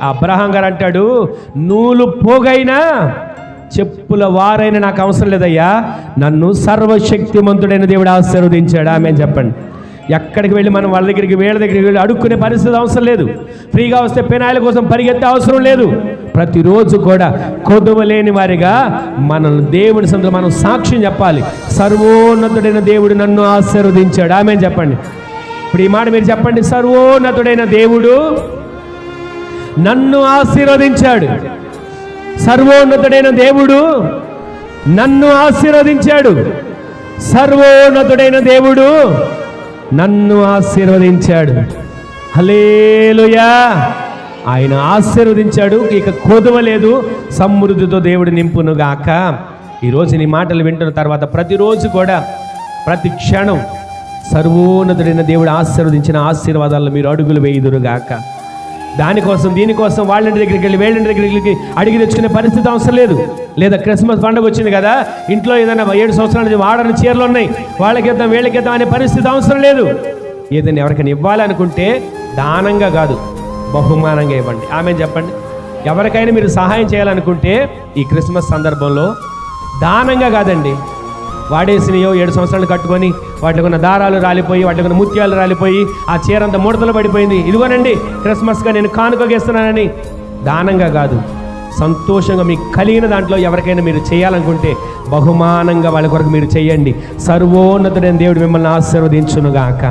Abraham గారు అంటాడు నూలు పోగైనా చెప్పుల వారైనా నాకు అవసరం లేదయ్యా. నన్ను సర్వశక్తిమంతుడైన దేవుడు ఆశీర్వదించాడు. ఆమె చెప్పండి. ఎక్కడికి వెళ్ళి మనం వాళ్ళ దగ్గరికి వీళ్ళ దగ్గరికి వెళ్ళి అడుక్కునే పరిస్థితి అవసరం లేదు. ఫ్రీగా వస్తే పెనాయిల కోసం పరిగెత్తే అవసరం లేదు. ప్రతిరోజు కూడా కొదువ లేని వారిగా మనల్ని దేవుని సందులో మనం సాక్ష్యం చెప్పాలి. సర్వోన్నతుడైన దేవుడు నన్ను ఆశీర్వదించాడు. ఆమె చెప్పండి. ఇప్పుడు ఈ మాట మీరు చెప్పండి. సర్వోన్నతుడైన దేవుడు నన్ను ఆశీర్వదించాడు. సర్వోన్నతుడైన దేవుడు నన్ను ఆశీర్వదించాడు. సర్వోన్నతుడైన దేవుడు నన్ను ఆశీర్వదించాడు. హలేలుయా ఆయన ఆశీర్వదించాడు. ఇక కొదవలేదు సమృద్ధితో దేవుడు నింపునుగాక ఈరోజు నీ మాటలు వింటున్న తర్వాత ప్రతిరోజు కూడా ప్రతి క్షణం సర్వోన్నతుడైన దేవుడు ఆశీర్వదించిన ఆశీర్వాదాలను మీరు అడుగులు వేయుదురుగాక దానికోసం దీనికోసం వాళ్ళంటి దగ్గరికి వెళ్ళి వీళ్ళ దగ్గరికి వెళ్ళి అడిగి తెచ్చుకునే పరిస్థితి అవసరం లేదు. లేదా క్రిస్మస్ పండుగ వచ్చింది కదా ఇంట్లో ఏదైనా ఏడు సంవత్సరాల నుంచి వాడని చీరలు ఉన్నాయి. వాళ్ళకి ఇద్దాం అనే పరిస్థితి అవసరం లేదు. ఏదైనా ఎవరికైనా ఇవ్వాలనుకుంటే దానంగా కాదు బహుమానంగా ఇవ్వండి. ఆమె చెప్పండి? ఎవరికైనా మీరు సహాయం చేయాలనుకుంటే ఈ క్రిస్మస్ సందర్భంలో దానంగా కాదండి వాడేసినయో ఏడు సంవత్సరాలు కట్టుకొని వాటికి ఉన్న దారాలు రాలిపోయి వాటికి ఉన్న ముత్యాలు రాలిపోయి ఆ చీర అంతా ముడతలు పడిపోయింది. ఇదిగోనండి క్రిస్మస్గా నేను కానుకగేస్తున్నానని దానంగా కాదు సంతోషంగా మీకు కలిగిన దాంట్లో ఎవరికైనా మీరు చేయాలనుకుంటే బహుమానంగా వాళ్ళ కొరకు మీరు చేయండి. సర్వోన్నతుడైన దేవుడు మిమ్మల్ని ఆశీర్వదించునుగాక.